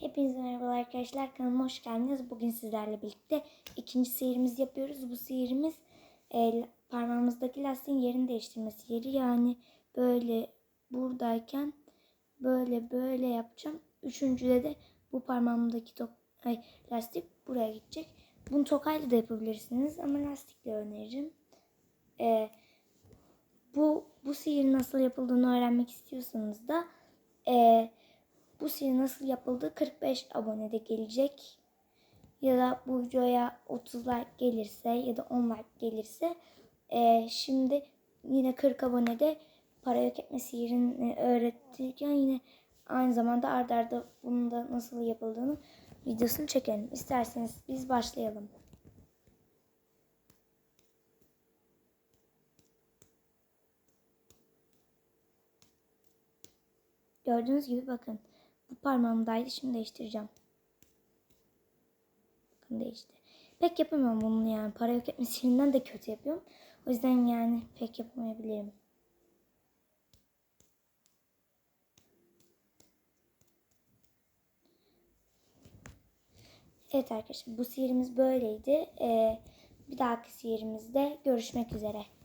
Hepinize merhabalar arkadaşlar. Kanalıma hoş geldiniz. Bugün sizlerle birlikte ikinci sihirimizi yapıyoruz. Bu sihirimiz e, parmağımızdaki lastiğin yerini değiştirmesi yeri. Yani böyle buradayken böyle böyle yapacağım. Üçüncüde de bu parmağımdaki tok ay, lastik buraya gidecek. Bunu tokayla da yapabilirsiniz ama lastikle öneririm. E, bu bu sihir nasıl yapıldığını öğrenmek istiyorsanız da e, bu sihir nasıl yapıldı 45 abonede gelecek. Ya da bu videoya 30 like gelirse ya da 10 like gelirse e, şimdi yine 40 abonede para yok etme sihirini öğretirken yine aynı zamanda ardarda arda bunun da nasıl yapıldığını videosunu çekelim. İsterseniz biz başlayalım. Gördüğünüz gibi bakın. Bu parmağımdaydı. Şimdi değiştireceğim. Bakın değişti. Pek yapamıyorum bunu yani. Para yok etme sihirinden de kötü yapıyorum. O yüzden yani pek yapamayabilirim. Evet arkadaşlar bu sihirimiz böyleydi. Ee, bir dahaki sihirimizde görüşmek üzere.